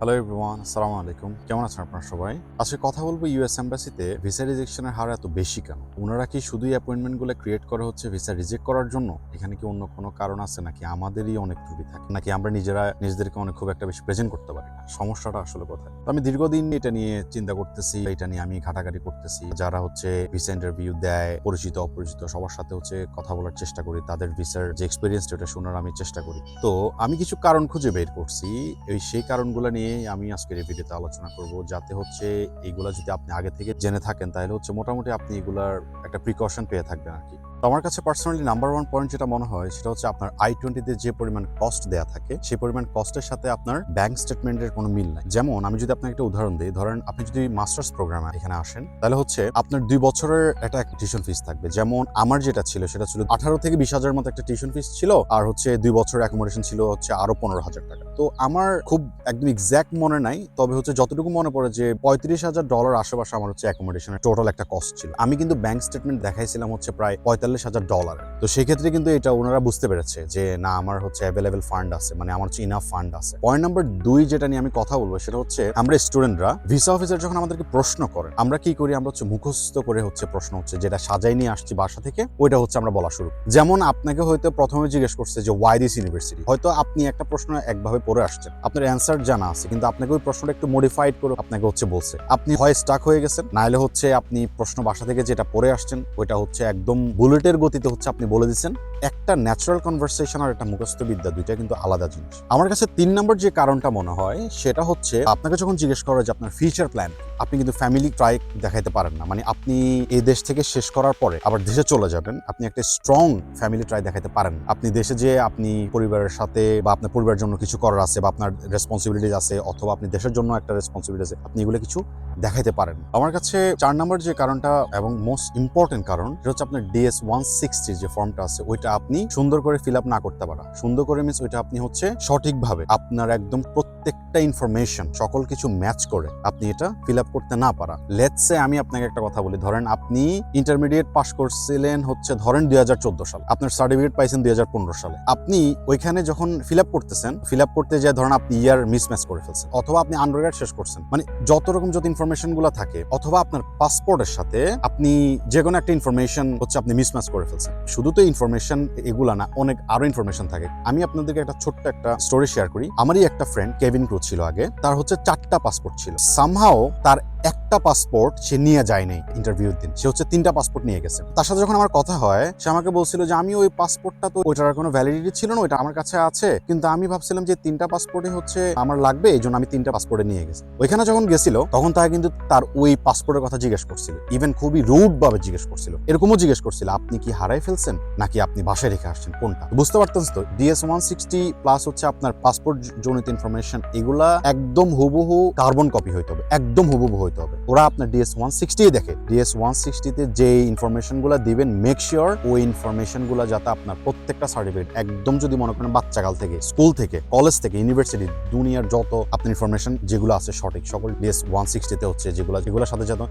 Hello everyone আসসালামু আলাইকুম। কেমন আছেন আপনারা সবাই? আজকে কথা বলব ইউএস এম্বাসিতে ভিসা রিজেকশনের হার এত বেশি কেন? ওনারা কি শুধুই অ্যাপয়েন্টমেন্টগুলো ক্রিয়েট করা হচ্ছে ভিসা রিজেক্ট করার জন্য? এখানে কি অন্য কোনো কারণ আছে? নাকি আমাদেরই অনেক ত্রুটি থাকে? নাকি আমরা নিজেরা নিজেদেরকে অনেক খুব একটা বেশি প্রেজেন্ট করতে পারি? সমস্যাটা আসলে কোথায়? আমি দীর্ঘদিন এটা নিয়ে চিন্তা করতেছি, এটা নিয়ে আমি ঘাটাঘাটি করতেছি। যারা হচ্ছে ভিসা ইন্টারভিউ দেয়, পরিচিত, অপরিচিত, সবার সাথে হচ্ছে কথা বলার চেষ্টা করি, তাদের ভিসার যে এক্সপিরিয়েন্স ওটা শোনার আমি চেষ্টা করি। তো আমি কিছু কারণ খুঁজে বের করছি। এই সেই কারণগুলো নিয়ে আমি আজকের এই ভিডিওতে আলোচনা করব, যাতে হচ্ছে এইগুলা যদি আপনি আগে থেকে জেনে থাকেন, তাহলে হচ্ছে মোটামুটি আপনি এগুলার একটা প্রিকশন পেয়ে থাকবেন আর কি আমার কাছে পার্সোনালি নাম্বার ওয়ান পয়েন্ট যেটা মনে হয়, সেটা হচ্ছে আপনার আই টোয়েন্টিতে যে পরিমাণ কস্ট দেয়া থাকে সেই পরিমাণ কস্টের সাথে আপনার ব্যাংক স্টেটমেন্টের কোনো মিল নাই। যেমন আমি যদি আপনাকে একটা উদাহরণ দিই, ধরেন আপনি যদি মাস্টার্স প্রোগ্রামে এখানে আসেন, তাহলে হচ্ছে আপনার দুই বছরের একটা টিউশন ফিস থাকবে। যেমন আমার যেটা ছিল, সেটা ছিল আঠারো থেকে বিশ হাজার মতো একটা টিউশন ফিস ছিল, আর হচ্ছে দুই বছরের অ্যাকোমোডেশন ছিল হচ্ছে আরও পনেরো হাজার টাকা। তো আমার খুব একদম এক্স্যাক্ট মনে নাই, তবে হচ্ছে যতটুকু মনে পড়ে যে পঁয়ত্রিশ হাজার ডলার আশেপাশে আমার হচ্ছে অ্যাকোমোডেশনের টোটাল একটা কস্ট ছিল। আমি কিন্তু ব্যাংক স্টেটমেন্ট দেখাইছিলাম হচ্ছে প্রায় পঁয়তাল্লিশ হাজার ডলার তো সেক্ষেত্রে কিন্তু এটা ওনারা বুঝতে পেরেছে যে না, আমার হচ্ছে অ্যাভেলেবেল ফান্ড আছে মানে আমার হচ্ছে ইনাফ ফান্ড আছে। পয়েন্ট নাম্বার দুই যেটা নিয়ে আমি কথা বলব সেটা হচ্ছে আমরা স্টুডেন্টরা ভিসা অফিসার যখন আমাদেরকে প্রশ্ন করে আমরা কি করি? আমরা হচ্ছে মুখস্থ করে হচ্ছে প্রশ্ন হচ্ছে, যেটা সাজাই নিয়ে আসছি বাসা থেকে, ওইটা হচ্ছে আমরা বলা শুরু যেমন আপনাকে হয়তো প্রথমে জিজ্ঞেস করছে যে ওয়াই দিস ইউনিভার্সিটি হয়তো আপনি একটা প্রশ্ন একভাবে পড়ে আসছেন, আপনার অ্যান্সার জানা আছে, কিন্তু আপনাকে ওই প্রশ্নটা একটু মডিফাইড করে আপনাকে হচ্ছে বলছে। আপনি হয় স্টাক হয়ে গেছেন নাহলে হচ্ছে আপনি প্রশ্ন বাসা থেকে যেটা পড়ে আসছেন, ওইটা হচ্ছে একদম বুলেটের গতিতে হচ্ছে আপনি বলে দিচ্ছেন। একটা ন্যাচারাল কনভারসেশন আর একটা মুখস্থ বিদ্যা দুইটা কিন্তু আলাদা জিনিস। আমার কাছে তিন নম্বর যে কারণটা মনে হয় সেটা হচ্ছে আপনাকে যখন জিজ্ঞেস করা যে আপনার ফিউচার প্ল্যান আপনি কিন্তু ফ্যামিলি ট্রাই দেখাইতে পারেন না। মানে আপনি এই দেশ থেকে শেষ করার পরে আবার দেশে চলে যাবেন, আপনি একটা স্ট্রং ফ্যামিলি ট্রাই দেখাইতে পারেন আপনি দেশে যে আপনি পরিবারের সাথে বা আপনার পরিবারের জন্য কিছু করার আছে বা আপনার রেসপন্সিবিলিটিস আছে অথবা আপনি দেশের জন্য একটা রেসপন্সিবিলিটি আছে, আপনি এগুলো কিছু দেখাইতে পারেন আমার কাছে চার নম্বর যে কারণটা এবং মোস্ট ইম্পর্টেন্ট কারণ, সেটা হচ্ছে আপনার ডিএস ওয়ান সিক্সটি যে ফর্মটা আছে, ওইটা আপনি সুন্দর করে ফিল আপ না করতে পারা। সুন্দর করে মিনস ওইটা আপনি হচ্ছে সঠিকভাবে আপনার একদম প্রত্যেকটা ইনফরমেশন সকল কিছু ম্যাচ করে আপনি এটা ফিল আপ করতে না পারা। লেটসে আমি আপনাকে একটা কথা বলি। ধরেন আপনি ইন্টারমিডিয়েট পাস করছিলেন হচ্ছে ধরেন দুই হাজার চোদ্দ সাল। আপনার সার্টিফিকেট পাইছেন দুই হাজার পনেরো সালে। আপনি ওইখানে যখন ফিল আপ করতেছেন ফিল আপ করতে যায় ধরেন আপনি ইয়ার মিসম্যাচ করে ফেলছেন। অথবা আপনি আন্ডারগ্রেড শেষ করছেন। মানে যত রকম যত ইনফরমেশনগুলো থাকে, অথবা আপনার পাসপোর্টের সাথে আপনি যে কোনো একটা ইনফরমেশন হচ্ছে আপনি মিসম্যাচ করে ফেলছেন। শুধু তো ইনফরমেশন এগুলা না, অনেক আরও ইনফরমেশন থাকে। আমি আপনাদেরকে একটা ছোট্ট একটা স্টোরি শেয়ার করি। আমারই একটা ফ্রেন্ড কেভিন ক্রু ছিল আগে। তার হচ্ছে চারটা পাসপোর্ট ছিল। সামহাও তার একটা পাসপোর্ট সে নিয়ে যায়নি ইন্টারভিউর দিন। সে হচ্ছে তিনটা পাসপোর্ট নিয়ে গেছে। তার সাথে যখন আমার কথা হয়, সে আমাকে বলছিল যে, আমি ওই পাসপোর্টটা তো ওইটার কোনো ভ্যালিডিটি ছিল না, ওইটা আমার কাছে আছে। কিন্তু আমি ভাবছিলাম যে, তিনটা পাসপোর্টে হচ্ছে আমার লাগবে এই জন্য আমি তিনটা পাসপোর্টে নিয়ে গেছি। ওইখানে যখন গেছিল, তখন তাকে কিন্তু তার ওই পাসপোর্টের কথা জিজ্ঞেস করছিল। ইভেন খুবই রুড ভাবে জিজ্ঞেস করছিল। এরকমও জিজ্ঞেস করছিল, আপনি কি হারাই ফেলছেন? নাকি আপনি বাসায় রেখে আসছেন? কোনটা? বুঝতে পারতেন তো? ডিএস ওয়ান সিক্সটি প্লাস হচ্ছে আপনার পাসপোর্ট জনিত ইনফরমেশন এগুলা একদম হুবহু কার্বন কপি হইতে হবে। একদম হুবহু হইতে হবে। ওরা আপনার ডিএস ওয়ান সিক্সটি দেখে। ডিএস ওয়ান সিক্সটিতে যে ইনফরমেশনগুলা দিবেন মেক শিওর ওই ইনফরমেশনগুলা যাতে আপনার প্রত্যেকটা সার্টিফিকেট একদম যদি মনে করেন বাচ্চাকাল থেকে স্কুল থেকে কলেজ থেকে ইউনিভার্সিটি দুনিয়ার যত আপনার ইনফরমেশন যেগুলো আছে সঠিক, সকল ডিএস ওয়ান সিক্সটিতে হচ্ছে যেগুলো, যেগুলোর সাথে যেন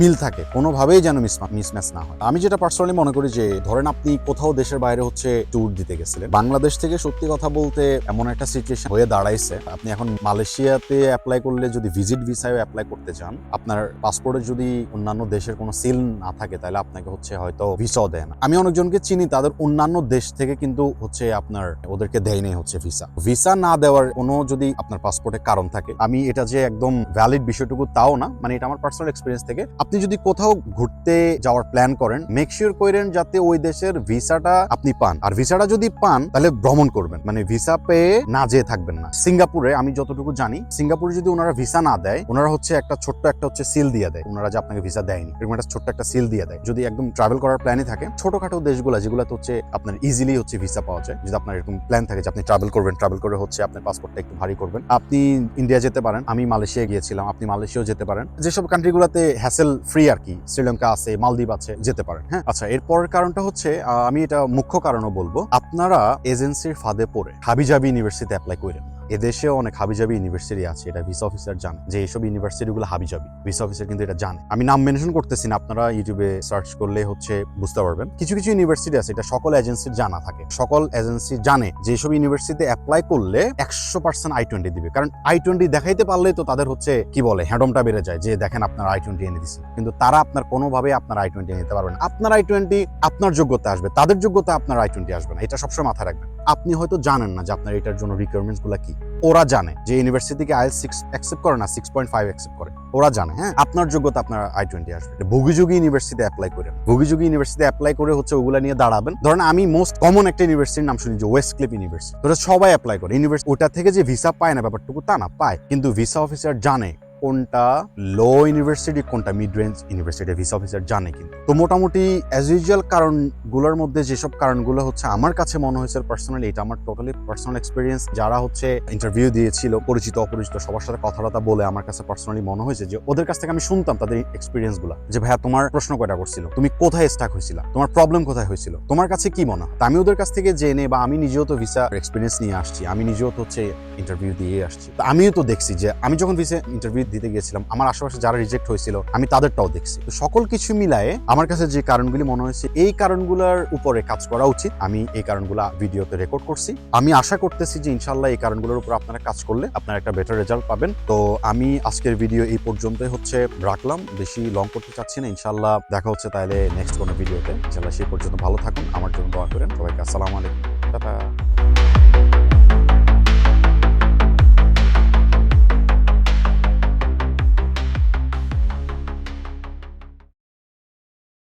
মিল থাকে, কোনোভাবেই যেন মিসম্যাচ না হয়। আমি যেটা পার্সোনালি মনে করি যে, ধরেন আপনি কোথাও দেশের বাইরে হচ্ছে ট্যুর দিতে গেছিলেন। বাংলাদেশ থেকে সত্যি কথা বলতে এমন একটা সিচুয়েশন হয়ে দাঁড়াইছে। আপনি এখন মালয়েশিয়াতে অ্যাপ্লাই করলে যদি ভিজিট ভিসায় অ্যাপ্লাই করতে চান আপনার পাসপোর্টে যদি অন্যান্য দেশের কোনো সিল না থাকে, তাহলে আপনাকে হচ্ছে হয়তো ভিসাও দেয় না। আমি অনেকজনকে চিনি, তাদের অন্যান্য দেশ থেকে কিন্তু হচ্ছে আপনার ওদেরকে দেয়নি হচ্ছে ভিসা ভিসা না দেওয়ার কোনো যদি আপনার পাসপোর্টে কারণ থাকে, আমি এটা যে একদম ভ্যালিড বিষয়টুকু তাও না মানে এটা আমার পার্সোনাল এক্সপিরিয়েন্স থেকে, আপনি যদি কোথাও ঘুরতে যাওয়ার প্ল্যান করেন মেক শিওর করেন যাতে ওই দেশের ভিসাটা আপনি পান। আর ভিসাটা যদি পান, তাহলে ভ্রমণ করবেন মানে ভিসা পেয়ে না যেয়ে থাকবেন না। সিঙ্গাপুরে আমি যতটুকু জানি, সিঙ্গাপুরে যদি ওনারা ভিসা না দেয়, ওনারা হচ্ছে একটা ছোট্ট একটা হচ্ছে সিল দিয়ে দেয়। ওনারা যে আপনাকে ভিসা দেয়নি। এরকম একটা ছোট্ট একটা সিল দিয়ে দেয়। যদি একদম ট্রাভেল করার প্ল্যানই থাকে, ছোটখাটো দেশগুলো যেগুলোতে হচ্ছে আপনার ইজিলি হচ্ছে ভিসা পাওয়া যায়। যদি আপনার এরকম প্ল্যান থাকে যে আপনি ট্রাভেল করবেন ট্রাভেল করে হচ্ছে আপনার পাসপোর্টটা একটু ভারী করবেন। আপনি ইন্ডিয়া যেতে পারেন, আমি মালয়েশিয়া গিয়েছিলাম, আপনি মালয়েশিয়াও যেতে পারেন। যেসব কান্ট্রিগুলোতে হ্যাসেল ফ্রি আর কি, শ্রীলঙ্কা আছে, মালদ্বীপ আছে, যেতে পারেন হ্যাঁ? আচ্ছা এরপরের কারণটা হচ্ছে আমি এটা মুখ্য কারণও বলব, আপনারা এজেন্সির ফাঁদে পড়ে, হাবিজাবি ইউনিভার্সিটিতে অ্যাপ্লাই করেন। এদেশেও অনেক হাবিজাবি ইউনিভার্সিটি আছে, এটা ভিসা অফিসার জানে যে এইসব ইউনিভার্সিটিগুলো হাবিজাবি। ভিসা অফিসার কিন্তু এটা জানে। আমি নাম মেনশন করতেছি না, আপনারা ইউটিউবে সার্চ করলে হচ্ছে বুঝতে পারবেন। কিছু কিছু ইউনিভার্সিটি আছে, এটা সকল এজেন্সির জানা থাকে। সকল এজেন্সি জানে যে এইসব ইউনিভার্সিটিতে অ্যাপ্লাই করলে একশো পার্সেন্ট আই টোয়েন্টি দিবে। কারণ আই টোয়েন্টি দেখাইতে পারলেই তো তাদের হচ্ছে কি বলে হ্যাডমটা বেড়ে যায় যে দেখেন আপনার আই টোয়েন্টি এনে দিচ্ছে কিন্তু তারা আপনার কোনোভাবে আপনার আই টোয়েন্টি নিতে পারবেন আপনার আই টোয়েন্টি আপনার যোগ্যতা আসবে, তাদের যোগ্যতা আপনার আই টোয়েন্টি আসবে না। এটা সবসময় মাথায় রাখবেন। আপনি হয়তো জানেন না যে আপনার এটার জন্য রিকোয়ারমেন্টসগুলা কি। ওরা জানে যে ইউনিভার্সিটিকে আইএল সিক্স অ্যাকসেপ্ট করে না সিক্স পয়েন্ট ফাইভ অ্যাকসেপ্ট করে। ওরা জানে হ্যাঁ? আপনার যোগ্যতা আপনার আই টোয়েন্টি আসবে। ভুগিযোগী ইউনিভার্সিটি অ্যাপ্লাই করে। ভুগিযোগী ইউনিভার্সিটি অ্যাপ্লাই করে হচ্ছে ওগুলো নিয়ে দাঁড়াবেন। ধরেন আমি মোস্ট কমন একটা ইউনিভার্সিটির নাম শুনি যে ওয়েস্ট ক্লিপ ইউনিভার্সিটি ওটা সবাই অ্যাপ্লাই করে। ইউনিভার্সিটি ওটা থেকে যে ভিসা পায় না, ব্যাপারটুকু তা না, পায়। কিন্তু ভিসা অফিসার জানে কোনটা? লো ইউনিভার্সিটি কোনটা? Mid range university visa officer জানে কিন্তু। তো মোটামুটি অ্যাজ ইউজুয়াল কারণগুলোর মধ্যে যেসব কারণগুলো হচ্ছে, আমার কাছে মনে হয়েছে পার্সোনালি এটা আমার টোটালি পার্সোনাল এক্সপিরিয়েন্স যারা হচ্ছে ইন্টারভিউ দিয়েছিল, পরিচিত, অপরিচিত, সবার সাথে কথাবার্তা বলে আমার কাছে পার্সোনালি মনে হয়েছে যে, ওদের কাছ থেকে আমি শুনতাম তাদের এক্সপিরিয়েন্সগুলা যে ভাইয়া, তোমার প্রশ্ন কয়টা করছিল? তুমি কোথায় স্টাক হয়েছিল? তোমার প্রবলেম কোথায় হয়েছিল? তোমার কাছে কি মনে হয়? আমি ওদের কাছ থেকে জেনে বা আমি নিজেও তো ভিসা এক্সপিরিয়েন্স নিয়ে আসছি, আমি নিজেও তো হচ্ছে ইন্টারভিউ দিয়ে আসছি। তো আমিও তো দেখছি যে, আমি যখন ভিসা ইন্টারভিউ দিতে গিয়েছিলাম আমার আশেপাশে যারা রিজেক্ট হয়েছিল, আমি তাদেরটাও দেখছি। তো সকল কিছু মিলায়ে আমার কাছে যে কারণগুলি মনে হয়েছে, এই কারণগুলোর উপরে কাজ করা উচিত। আমি এই কারণগুলো ভিডিওতে রেকর্ড করছি। আমি আশা করতেছি যে ইনশাল্লাহ এই কারণগুলোর উপর আপনারা কাজ করলে আপনারা একটা বেটার রেজাল্ট পাবেন। তো আমি আজকের ভিডিও এই পর্যন্তই হচ্ছে, রাখলাম। বেশি লং করতে চাচ্ছি না ইনশাল্লাহ দেখা হচ্ছে তাহলে নেক্সট কোনো ভিডিওতে ইনশাল্লাহ সেই পর্যন্ত ভালো থাকুন, আমার জন্য দোয়া করেন। সবাইকে আসসালামু আলাইকুম। টাটা।